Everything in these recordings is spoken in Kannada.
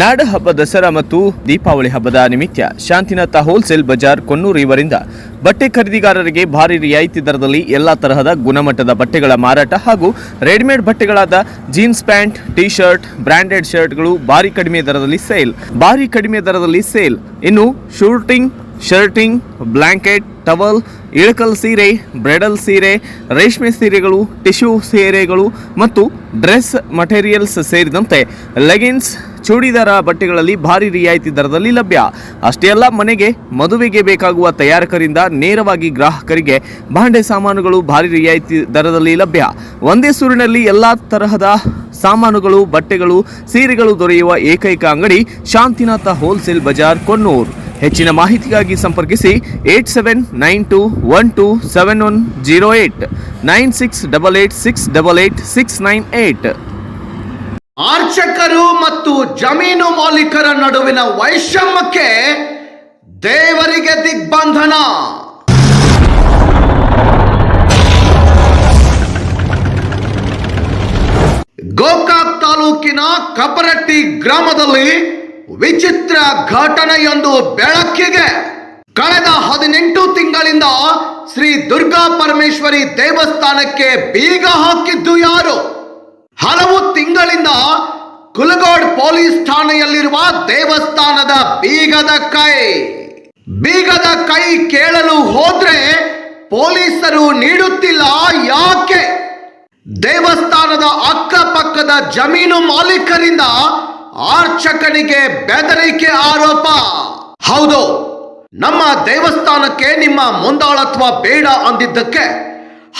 ನಾಡ ಹಬ್ಬ ದಸರಾ ಮತ್ತು ದೀಪಾವಳಿ ಹಬ್ಬದ ನಿಮಿತ್ತ ಶಾಂತಿನಾಥ ಹೋಲ್ಸೇಲ್ ಬಜಾರ್ ಕೊನ್ನೂರು ಇವರಿಂದ ಬಟ್ಟೆ ಖರೀದಿಗಾರರಿಗೆ ಭಾರಿ ರಿಯಾಯಿತಿ ದರದಲ್ಲಿ ಎಲ್ಲ ತರಹದ ಗುಣಮಟ್ಟದ ಬಟ್ಟೆಗಳ ಮಾರಾಟ ಹಾಗೂ readymade ಬಟ್ಟೆಗಳಾದ jeans pant T shirt branded ಶರ್ಟ್ಗಳು ಭಾರಿ ಕಡಿಮೆ ದರದಲ್ಲಿ ಸೇಲ್. ಭಾರಿ ಕಡಿಮೆ ದರದಲ್ಲಿ ಸೇಲ್. ಇನ್ನು suiting, shirting blanket towel, Ilkal ಸೀರೆ, ಬ್ರೆಡಲ್ ಸೀರೆ, ರೇಷ್ಮೆ ಸೀರೆಗಳು, ಟಿಶ್ಯೂ ಸೀರೆಗಳು ಮತ್ತು ಡ್ರೆಸ್ ಮಟೀರಿಯಲ್ಸ್ ಸೇರಿದಂತೆ ಲೆಗಿನ್ಸ್ ಚೂಡಿದಾರ ಬಟ್ಟೆಗಳಲ್ಲಿ ಭಾರಿ ರಿಯಾಯಿತಿ ದರದಲ್ಲಿ ಲಭ್ಯ. ಅಷ್ಟೇ ಅಲ್ಲ, ಮನೆಗೆ ಮದುವೆಗೆ ಬೇಕಾಗುವ ತಯಾರಕರಿಂದ ನೇರವಾಗಿ ಗ್ರಾಹಕರಿಗೆ ಭಾಂಡೆ ಸಾಮಾನುಗಳು ಭಾರಿ ರಿಯಾಯಿತಿ ದರದಲ್ಲಿ ಲಭ್ಯ. ಒಂದೇ ಸೂರಿನಲ್ಲಿ ಎಲ್ಲ ತರಹದ ಸಾಮಾನುಗಳು, ಬಟ್ಟೆಗಳು, ಸೀರೆಗಳು ದೊರೆಯುವ ಏಕೈಕ ಅಂಗಡಿ ಶಾಂತಿನಾಥ ಹೋಲ್ಸೇಲ್ ಬಜಾರ್ ಕೊನ್ನೂರು ಹೆಚ್ಚಿನ ಮಾಹಿತಿಗಾಗಿ ಸಂಪರ್ಕಿಸಿ eight seven nine two one two seven one zero eight, nine six double eight six double eight six nine eight. ಆರ್ಚಕರು ಮತ್ತು ಜಮೀನು ಮಾಲೀಕರ ನಡುವಿನ ವೈಷಮ್ಯಕ್ಕೆ ದೇವರಿಗೆ ದಿಗ್ಬಂಧನ. ಗೋಕಾಕ್ ತಾಲೂಕಿನ ಕಪರಟ್ಟಿ ಗ್ರಾಮದಲ್ಲಿ ವಿಚಿತ್ರ ಘಟನೆಯೊಂದು ಬೆಳಕಿಗೆ. ಕಳೆದ ಹದಿನೆಂಟು ತಿಂಗಳಿಂದ ಶ್ರೀ ದುರ್ಗಾ ಪರಮೇಶ್ವರಿ ದೇವಸ್ಥಾನಕ್ಕೆ ಬೀಗ ಹಾಕಿದ್ದು ಯಾರು? ಹಲವು ತಿಂಗಳಿಂದ ಕುಲಗೋಡ್ ಪೊಲೀಸ್ ಠಾಣೆಯಲ್ಲಿರುವ ದೇವಸ್ಥಾನದ ಬೀಗದ ಕೈ. ಬೀಗದ ಕೈ ಕೇಳಲು ಹೋದ್ರೆ ಪೊಲೀಸರು ನೀಡುತ್ತಿಲ್ಲ ಯಾಕೆ? ದೇವಸ್ಥಾನದ ಅಕ್ಕಪಕ್ಕದ ಜಮೀನು ಮಾಲೀಕರಿಂದ ಆರ್ಚಕನಿಗೆ ಬೆದರಿಕೆ ಆರೋಪ. ಹೌದು, ನಮ್ಮ ದೇವಸ್ಥಾನಕ್ಕೆ ನಿಮ್ಮ ಮುಂದಾಳತ್ವ ಬೇಡ ಅಂದಿದ್ದಕ್ಕೆ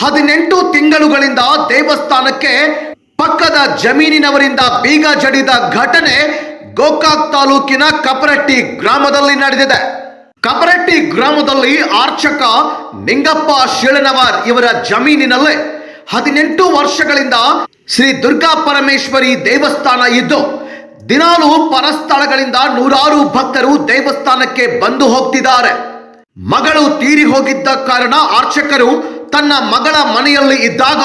ಹದಿನೆಂಟು ತಿಂಗಳುಗಳಿಂದ ದೇವಸ್ಥಾನಕ್ಕೆ ಪಕ್ಕದ ಜಮೀನಿನವರಿಂದ ಬೀಗ ಜಡಿದ ಘಟನೆ ಗೋಕಾಕ್ ತಾಲೂಕಿನ ಕಪರಟ್ಟಿ ಗ್ರಾಮದಲ್ಲಿ ನಡೆದಿದೆ. ಕಪರಟ್ಟಿ ಗ್ರಾಮದಲ್ಲಿ ಆರ್ಚಕ ನಿಂಗಪ್ಪ ಶಿಳನವರ್ ಇವರ ಜಮೀನಿನಲ್ಲೇ ಹದಿನೆಂಟು ವರ್ಷಗಳಿಂದ ಶ್ರೀ ದುರ್ಗಾ ಪರಮೇಶ್ವರಿ ದೇವಸ್ಥಾನ ಇದ್ದು, ದಿನಾಲು ಪರಸ್ಥಳಗಳಿಂದ ನೂರಾರು ಭಕ್ತರು ದೇವಸ್ಥಾನಕ್ಕೆ ಬಂದು ಹೋಗ್ತಿದ್ದಾರೆ. ಮಗಳು ತೀರಿ ಹೋಗಿದ್ದ ಕಾರಣ ಆರ್ಚಕರು ತನ್ನ ಮಗಳ ಮನೆಯಲ್ಲಿ ಇದ್ದಾಗ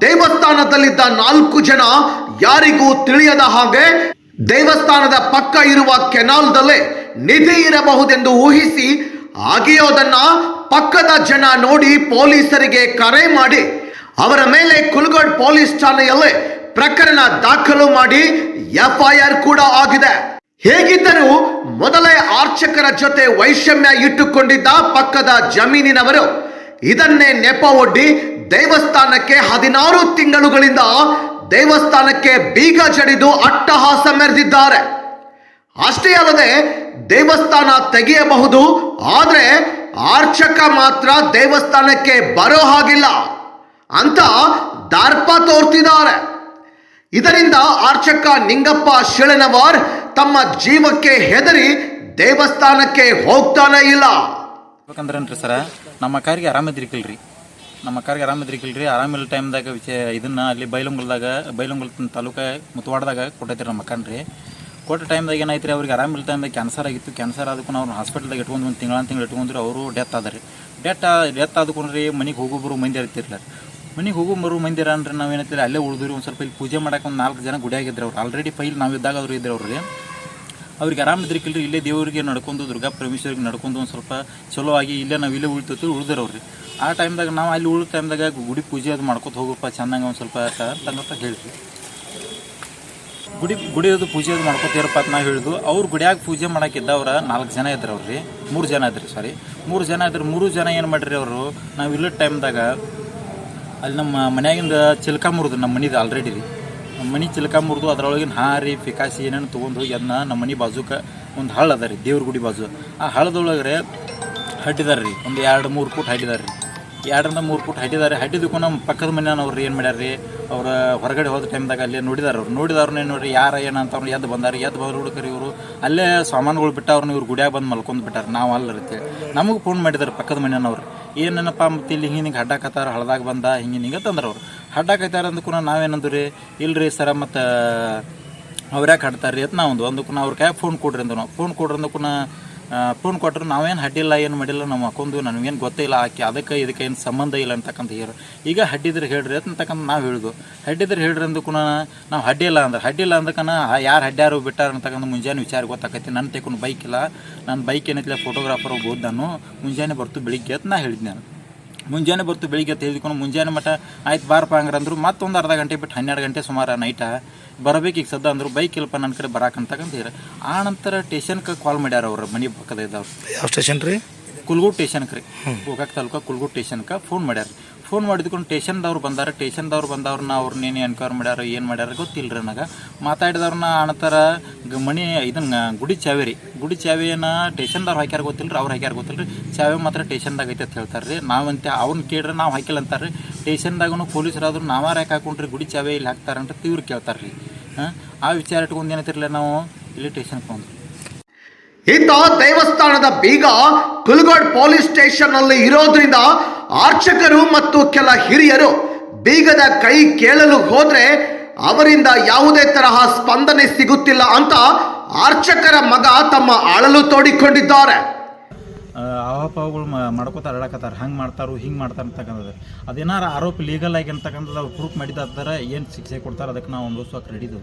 ದೇವಸ್ಥಾನದಲ್ಲಿದ್ದ ನಾಲ್ಕು ಜನ ಯಾರಿಗೂ ತಿಳಿಯದ ಹಾಗೆ ದೇವಸ್ಥಾನದ ಪಕ್ಕ ಇರುವ ಕೆನಾಲ್ದಲ್ಲೇ ನಿಧಿ ಇರಬಹುದೆಂದು ಊಹಿಸಿ ಆಗಿಯೋದನ್ನ ಪಕ್ಕದ ಜನ ನೋಡಿ ಪೊಲೀಸರಿಗೆ ಕರೆ ಮಾಡಿ ಅವರ ಮೇಲೆ ಕುಲ್ಗಡ್ ಪೊಲೀಸ್ ಠಾಣೆಯಲ್ಲೇ ಪ್ರಕರಣ ದಾಖಲು ಮಾಡಿ ಎಫ್ಐಆರ್ ಕೂಡ ಆಗಿದೆ. ಹೇಗಿದ್ದರೂ ಮೊದಲೇ ಆರ್ಚಕರ ಜೊತೆ ವೈಷಮ್ಯ ಇಟ್ಟುಕೊಂಡಿದ್ದ ಪಕ್ಕದ ಜಮೀನಿನವರು ಇದನ್ನೇ ನೆಪ ಒಡ್ಡಿ ದೇವಸ್ಥಾನಕ್ಕೆ ಹದಿನಾರು ತಿಂಗಳುಗಳಿಂದ ದೇವಸ್ಥಾನಕ್ಕೆ ಬೀಗ ಜಡಿದು ಅಟ್ಟಹಾಸ ಮೆರೆದಿದ್ದಾರೆ. ಅಷ್ಟೇ ಅಲ್ಲದೆ ದೇವಸ್ಥಾನ ತೆಗೆಯಬಹುದು, ಆದರೆ ಆರ್ಚಕ ಮಾತ್ರ ದೇವಸ್ಥಾನಕ್ಕೆ ಬರೋ ಹಾಗಿಲ್ಲ ಅಂತ ದರ್ಪ ತೋರ್ತಿದ್ದಾರೆ. ಇದರಿಂದ ಆರ್ಚಕ ನಿಂಗಪ್ಪ ಶಿಳನವರ್ ತಮ್ಮ ಜೀವಕ್ಕೆ ಹೆದರಿ ದೇವಸ್ಥಾನಕ್ಕೆ ಹೋಗ್ತಾನೆ ಇಲ್ಲ. ಸರ, ನಮ್ಮ ಅಕ್ಕಾರಿಗೆ ಆರಾಮಿದ್ರಿಕಿಲ್ರಿ ನಮ್ಮ ಅಕ್ಕಾರಿಗೆ ಆರಾಮ ಆರಾಮಿಲ್ಲ ಟೈಮ್ದಾಗ ವಿಚ ಇದನ್ನ ಅಲ್ಲಿ ಬೈಲಂಗುಲ್ದಾಗ ಬೈಲಂಗುಲ್ ತಾಲೂಕ ಮುತವಾಡದಾಗ ಕೊಟ್ಟೈತಿ ನಮ್ಮ ಅಕ್ಕನ್ರಿ. ಕೊಟ್ಟ ಟೈಮ್ದಾಗ ಏನಾಯ್ತು ರೀ ಅವ್ರಿಗೆ ಆರಾಮಿಲ್ಲ ಟೈಮ್ದಾಗ ಕ್ಯಾನ್ಸರ್ ಆಗಿತ್ತು. ಕ್ಯಾನ್ಸರ್ ಆದಕ್ಕೂ ಅವ್ರು ಹಾಸ್ಪಿಟಲ್ದಾಗ ಇಟ್ಕೊಂಡು ಒಂದು ತಿಂಗಳ ತಿಂಗಳು ಇಟ್ಕೊಂಡ್ರಿ ಅವರು ಡೆತ್ ಆದ್ರಿ. ಡೆತ್ ಡೆತ್ ಆದಕೊಂಡ್ರಿ ಮನೆಗೆ ಹೋಗೋಬ್ರು ಮಂದಿ ಇರ್ತಿರ್ಲ ಮನೆಗೆ ಹೋಗೋ ಬರು ಮಂದಿರ ಅಂದ್ರೆ ನಾವು ಅಲ್ಲೇ ಉಳಿದ್ರಿ ಒಂದು ಸ್ವಲ್ಪ ಇಲ್ಲಿ ಪೂಜೆ ಮಾಡಕ್ಕೆ ಒಂದು ನಾಲ್ಕು ಜನ ಗುಡಿಯಾಗಿದ್ರು ಅವ್ರು. ಆಲ್ರೆಡಿ ಫೈಲ್ ನಾವಿದ್ದಾಗ ಅವ್ರು ಇದ್ರು ಅವ್ರಿಗೆ ಅವ್ರಿಗೆ ಆರಾಮ ರೀ ಇಲ್ಲೇ ದೇವರಿಗೆ ನಡ್ಕೊಂಡು ದುರ್ಗಾ ಪರಮೇಶ್ವರಿಗೆ ನಡ್ಕೊಂಡು ಒಂದು ಸ್ವಲ್ಪ ಚಲೋ ಆಗಿ ಇಲ್ಲೇ ನಾವು ಇಲ್ಲೇ ಉಳಿತೈತಿ ಉಳಿದ್ರವ್ರಿ. ಆ ಟೈಮ್ದಾಗ ನಾವು ಅಲ್ಲಿ ಉಳಿದ ಟೈಮ್ದಾಗ ಗುಡಿ ಪೂಜೆ ಅದು ಮಾಡ್ಕೊತ ಹೋಗಪ್ಪ ಚೆನ್ನಾಗಿ ಒಂದು ಸ್ವಲ್ಪ ಅಂತ ಹೇಳ್ತೀವಿ ಗುಡಿ ಗುಡಿಯದು ಪೂಜೆ ಅದು ಮಾಡ್ಕೊತೀರಪ್ಪ ಅಂತ ನಾವು ಹೇಳಿದ್ವು ಅವ್ರು ಗುಡಿಯಾಗ ಪೂಜೆ ಮಾಡೋಕ್ಕಿದ್ದವ್ರ ನಾಲ್ಕು ಜನ ಇದ್ರು ಅವ್ರಿ ಮೂರು ಜನ ಇದ್ರಿ ಸಾರಿ ಮೂರು ಜನ ಇದ್ರು, ಮೂರು ಜನ ಏನು ಮಾಡ್ರಿ ಅವರು? ನಾವು ಇಲ್ಲದ ಟೈಮ್ದಾಗ ಅಲ್ಲಿ ನಮ್ಮ ಮನೆಯಾಗಿಂದ ಚಿಲ್ಕ ಮುರಿದು ನಮ್ಮ ಮನಿದು ಆಲ್ರೆಡಿ ರೀ. ಮನೆ ಚಿಲಕ ಮುರಿದು ಅದರೊಳಗಿನ ಹಾರಿ, ಫಿಕಾಸಿ ಏನೇನು ತೊಗೊಂಡು ಹೋಗಿ ಅದನ್ನ ನಮ್ಮ ಮನೆ ಬಾಜುಕ ಒಂದು ಹಳ್ಳ ಅದ ರೀ, ದೇವ್ರ ಗುಡಿ ಬಾಜು. ಆ ಹಳ್ಳದೊಳಗ್ರೆ ಹಟ್ಟಿದಾರೆ ರೀ, ಒಂದು ಎರಡು ಮೂರು ಫುಟ್ ಹಟ್ಟಿದಾರೆ ರೀ. ಎರಡರಿಂದ ಮೂರು ಫುಟ್ ಹಟ್ಟಿದ್ದಾರೆ ಹಟ್ಟಿದಕ್ಕೂ ನಮ್ಮ ಪಕ್ಕದ ಮನೆಯವ್ರು ಏನು ಮಾಡ್ಯಾರ ರೀ, ಅವ್ರ ಹೊರಗಡೆ ಹೋದ ಟೈಮ್ದಾಗ ಅಲ್ಲೇ ನೋಡಿದಾರೆ ಅವ್ರು. ನೋಡಿದವ್ರನ್ನೇ ನೋಡ್ರಿ ಯಾರ ಏನಂತ ಅವ್ರು ಎದ್ದು ಬಂದಾರೆ ಎದ್ದು ಬಂದು ಹುಡುಕರಿ ಇವರು. ಅಲ್ಲೇ ಸಾಮಾನುಗಳು ಬಿಟ್ಟವ್ರನ್ನ ಇವ್ರು ಗುಡಿಯಾಗ ಬಂದು ಮಲ್ಕೊಂಡು ಬಿಟ್ಟಾರೆ, ನಾವು ಅಲ್ಲ ರೀ ನಮಗೆ ಫೋನ್ ಮಾಡಿದಾರೆ ಪಕ್ಕದ ಮನೆಯವ್ರು. ಏನೇನಪ್ಪ ಮತ್ತೆ ಇಲ್ಲಿ ಹಿಂಗೆ ಹಿಂಗೆ ಹಡ್ಡಾಕತ್ತಾರ, ಹಳ್ದಾಗ ಬಂದ, ಹಿಂಗೆ ಹಿಂಗೆ ತಂದ್ರೆ ಅವ್ರು. ಹಡ್ಡಾಕತ್ತಾರ ಅಂದಕ್ಕೂ ನಾವೇನಂದು ರೀ ಇಲ್ರಿ ಸರ, ಮತ್ತು ಅವ್ರ್ಯಾಕೆ ಹಾಡ್ತಾರೆ ರೀ ಅಂತ ನಾವು ಒಂದು ಒಂದಕ್ಕೂ ಅವ್ರ ಕೈ ಫೋನ್ ಕೊಡ್ರಿ ಅಂದ ನಾವು? ಫೋನ್ ಕೊಡ್ರಿ ಅಂದಕ್ಕೂ ಫೋನ್ ಕೊಟ್ಟರು ನಾವೇನು ಹಡ್ಡಿಲ್ಲ, ಏನು ಮಾಡಿಲ್ಲ, ನಮ್ಮ ಅಕ್ಕೊಂದು ನನಗೇನು ಗೊತ್ತೇ ಇಲ್ಲ, ಆಕೆ ಅದಕ್ಕೆ ಇದಕ್ಕೆ ಏನು ಸಂಬಂಧ ಇಲ್ಲ ಅಂತಕ್ಕಂಥ ಹೇಳಿ ಈಗ ಹಡ್ಡಿದ್ರೆ ಹೇಳ್ರಿ ಅಂತಕ್ಕಂಥ ನಾವು ಹೇಳಿದ್ವು. ಹಡ್ಡಿದ್ರೆ ಹೇಳ್ರಿ ಅಂದಕ್ಕೂ ನಾವು ಹಡ್ಡಿಲ್ಲ ಅಂದ್ರೆ. ಹಡ್ಡಿಲ್ಲ ಅಂದಕ್ಕನ ಯಾರು ಹಡ್ಡ್ಯಾರು ಬಿಟ್ಟಾರ ಅಂತಕ್ಕಂಥ ಮುಂಜಾನೆ ವಿಚಾರ ಗೊತ್ತಾಕೈತಿ. ನನ್ನ ತೆಕೊಂಡು ಬೈಕ್ ಇಲ್ಲ. ನನ್ನ ಬೈಕ್ ಏನೈತಿಲ್ಲ ಫೋಟೋಗ್ರಾಫರ್ ಹೋಗ್ಬೋದು ನಾನು ಮುಂಜಾನೆ ಬರ್ತು ಬೆಳಿಗ್ಗೆ ಅಂತ ನಾ ಹೇಳಿದ್ದೆ ನಾನು ಮುಂಜಾನೆ ಬರ್ತು, ಬೆಳಿಗ್ಗೆ ತೆಗೆದುಕೊಂಡು ಮುಂಜಾನೆ ಮಟ್ಟ ಆಯ್ತು, ಬಾರಪ್ಪ ಹಂಗಾರೆ ಅಂದ್ರು. ಮತ್ತೊಂದು ಅರ್ಧ ಗಂಟೆ ಬಿಟ್ಟು ಹನ್ನೆರಡು ಗಂಟೆ ಸುಮಾರು ನೈಟ ಬರಬೇಕು ಈಗ ಸದ್ದ ಅಂದರು. ಬೈಕ್ ಇಲ್ಲಪ್ಪ ನನ್ನ ಕಡೆ ಬರಾಕಂತಕ್ಕಂತ ಹೇಳಿ ಆ ನಂತರ ಟೇಷನ್ಗೆ ಕಾಲ್ ಮಾಡ್ಯಾರ ಅವ್ರ ಮನೆ ಪಕ್ಕದ ಇದ್ದವ್ರು. ಯಾವ ಸ್ಟೇಷನ್ ರೀ ಕುಲ್ಗೂಡ್ ಟೇಷನ್ಗೆ ರೀ. ಗೋಕಾಕ್ ತಾಲೂಕ ಕುಲ್ಗೂಡ್ ಟೇಷನ್ಗೆ ಫೋನ್ ಮಾಡ್ಯಾರ ಫೋನ್ ಮಾಡಿದ್ಕೊಂಡು ಟೇಷನ್ದವ್ರು ಬಂದಾರ ಟೇಷನ್ದವ್ರು ಬಂದವ್ರನ್ನ ಅವ್ರನ್ನೇನು ಎನ್ಕ್ವೈರ್ ಮಾಡ್ಯಾರ, ಏನು ಮಾಡ್ಯಾರ ಗೊತ್ತಿಲ್ಲ ರೀ ನನಗೆ. ಮಾತಾಡಿದವ್ರನ್ನ ಗ- ಮಣಿ ಇದನ್ನ ಗುಡಿ ಚಾವಿ ರೀ. ಗುಡಿ ಚಾವಿಯನ್ನ ಟೇಷನ್ದವ್ರು ಹಾಕ್ಯಾರ ಗೊತ್ತಿಲ್ಲ ರೀ ಅವ್ರು ಹಾಕ್ಯಾರ ಗೊತ್ತಿಲ್ಲ ರೀ ಚಾವೆ ಮಾತ್ರ ಟೇಷನ್ದಾಗ ಐತೆ ಅಂತ ಹೇಳ್ತಾರೆ ರೀ ನಾವಂತೆ ಅವ್ನು ಕೇಳ್ರೆ ನಾವು ಹಾಕಿಲ್ಲ ಅಂತಾರೆ ರೀ ಟೇಷನ್ದಾಗೂ ಪೊಲೀಸರಾದ್ರು ನಾವಾರ ಯಾಕೆ ಹಾಕೊಂಡ್ರಿ, ಗುಡಿ ಚಾವೆ ಇಲ್ಲಿ ಹಾಕ್ತಾರಂತ ತೀವ್ರ ಕೇಳ್ತಾರೆ ರೀ ಹಾಂ? ಆ ವಿಚಾರ ಇಟ್ಕೊಂಡು ಏನೈತಿರಲ್ಲ ನಾವು ಇಲ್ಲಿ ಟೇಷನ್ಗೆ ಬಂದ್ವಿ. ಇಂಥ ದೇವಸ್ಥಾನದ ಬೀಗ ಕುಲ್ಗೋಡ್ ಪೊಲೀಸ್ ಸ್ಟೇಷನ್ ಅಲ್ಲಿ ಇರೋದ್ರಿಂದ ಆರ್ಚಕರು ಮತ್ತು ಕೆಲ ಹಿರಿಯರು ಬೀಗದ ಕೈ ಕೇಳಲು ಹೋದ್ರೆ ಅವರಿಂದ ಯಾವುದೇ ತರಹ ಸ್ಪಂದನೆ ಸಿಗುತ್ತಿಲ್ಲ ಅಂತ ಆರ್ಚಕರ ಮಗ ತಮ್ಮ ಅಳಲು ತೋಡಿಕೊಂಡಿದ್ದಾರೆ. ಆವಾಪಾವುಗಳು ಮಾಡ್ಕೋತ ಅರಡಕತ್ತಾರ ಹಂಗೆ ಮಾಡ್ತಾರೋ ಹಿಂಗೆ ಮಾಡ್ತಾರೆ ಅಂತಕ್ಕಂಥದ್ದು. ಅದೇನಾರು ಆರೋಪ ಲೀಗಲ್ ಆಗಿ ಅಂತಕ್ಕಂಥದ್ದು ಅವ್ರು ಪ್ರೂಫ್ ಮಾಡಿದಾದ್ರೆ ಏನು ಶಿಕ್ಷೆ ಕೊಡ್ತಾರೆ ಅದಕ್ಕೆ ನಾವು ಅನುಭವಿಸೋಕೆ ರೆಡಿದು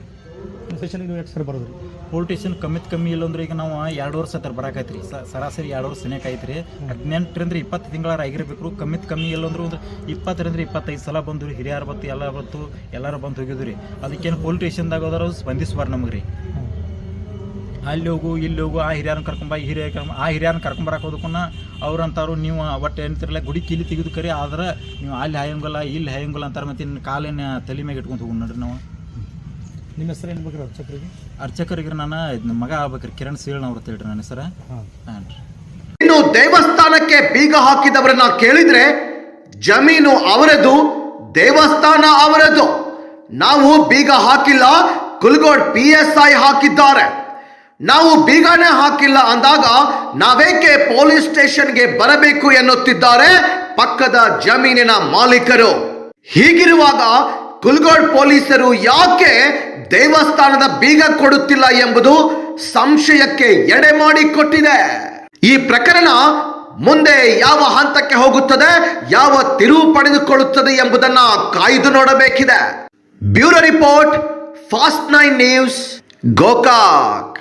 ಸೆಷನ್ ಸರ್ ಬರೋದು? ಪೊಲಿಟಿಷಿಯನ್ ಕಮ್ಮಿತ್ ಕಮ್ಮಿ ಇಲ್ಲ ಅಂದ್ರೆ ಈಗ ನಾವು ಎರಡು ವರ್ಷ ಹತ್ರ ಬರಾಕೈತ್ರಿ ಸರಾಸರಿ ಎರಡು ವರ್ಷ ಸನೇಕ ಐತ್ರಿ ಹದಿನೆಂಟರಿಂದ ಇಪ್ಪತ್ತು ತಿಂಗಳಾರ ಆಗಿರ್ಬೇಕು. ಕಮ್ಮಿತ್ ಕಮ್ಮಿ ಇಲ್ಲ ಅಂದ್ರೆ ಒಂದು ಇಪ್ಪತ್ತರಿಂದ ಇಪ್ಪತ್ತೈದು ಸಲ ಬಂದು ಹಿರಿಯರು ಬತ್ತು ಎಲ್ಲ ಬತ್ತು ಎಲ್ಲರೂ ಬಂದು ಹೋಗಿದ್ರಿ. ಅದಕ್ಕೇನು ಪೊಲಿಟಿಷಿಯನ್ದಾಗ ಹೋದ್ರೆ ಸ್ಪಂದಿಸ್ಬಾರ್ದು ನಮಗೆ ರೀ ಅಲ್ಲಿ ಹೋಗು ಇಲ್ಲಿ ಹೋಗು ಆ ಹಿರಿಯರನ್ನ ಕರ್ಕೊಂಬ ಈ ಹಿರಿಯ ಕರ್ಕೊಂಬ ಆ ಹಿರಿಯರನ್ನ ಕರ್ಕೊಂಬರಕ್ಕೆ ಹೋದಕ್ಕೂ ಅವ್ರಂತಾರು ನೀವು ಒಟ್ಟು ಏನಂತಿರಲ್ಲ ಗುಡಿ ಕಿಲಿ ತೆಗೆದು ಕರಿ ಆದ್ರೆ ನೀವು ಅಲ್ಲಿ ಹಾಯಂಗಲ್ಲ ಇಲ್ಲಿ ಹಾಯಂಗಲ್ಲ ಅಂತಾರೆ ಮತ್ತೆ ಇನ್ನು ಕಾಲಿನ ತಲೆ ಮ್ಯಾಗೆ ಇಟ್ಕೊಂಡು ಹೋಗಿ ನೋಡ್ರಿ ನಾವು. ನಿಮ್ಮ ಹೆಸರು ಏನು ಬೇಕ್ರಿ ಅರ್ಚಕರಿಗೆ? ಅರ್ಚಕರಿಗೆ ನಾನು ನಿಮ್ಮ ಮಗ ಆಗ್ಬೇಕ್ರಿ ಕಿರಣ್ ಸೀಳನ್ ಅವ್ರ ಹೇಳ್ರಿ ನನ್ನ ಹೆಸರ. ಹಾಂ. ಹಾಂ ರೀ. ಇನ್ನು ದೇವಸ್ಥಾನಕ್ಕೆ ಬೀಗ ಹಾಕಿದವರನ್ನ ಕೇಳಿದ್ರೆ ಜಮೀನು ಅವರದು ದೇವಸ್ಥಾನ ಅವರದು. ನಾವು ಬೀಗ ಹಾಕಿಲ್ಲ ಕುಲ್ಗೋಡ್ ಪಿ ಎಸ್ ಐ ಹಾಕಿದ್ದಾರೆ. ನಾವು ಬೀಗನೇ ಹಾಕಿಲ್ಲ ಅಂದಾಗ ನಾವೇಕೆ ಪೊಲೀಸ್ ಸ್ಟೇಷನ್ಗೆ ಬರಬೇಕು ಎನ್ನುತ್ತಿದ್ದಾರೆ ಪಕ್ಕದ ಜಮೀನಿನ ಮಾಲೀಕರು. ಹೀಗಿರುವಾಗ ಕುಲ್ಗೋಡ್ ಪೊಲೀಸರು ಯಾಕೆ ದೇವಸ್ಥಾನದ ಬೀಗ ಕೊಡುತ್ತಿಲ್ಲ ಎಂಬುದು ಸಂಶಯಕ್ಕೆ ಎಡೆ ಮಾಡಿಕೊಟ್ಟಿದೆ ಈ ಪ್ರಕರಣ ಮುಂದೆ ಯಾವ ಹಂತಕ್ಕೆ ಹೋಗುತ್ತದೆ, ಯಾವ ತಿರುವು ಪಡೆದುಕೊಳ್ಳುತ್ತದೆ ಎಂಬುದನ್ನ ಕಾಯ್ದು ನೋಡಬೇಕಿದೆ. Bureau report, fast nine news, Gokak.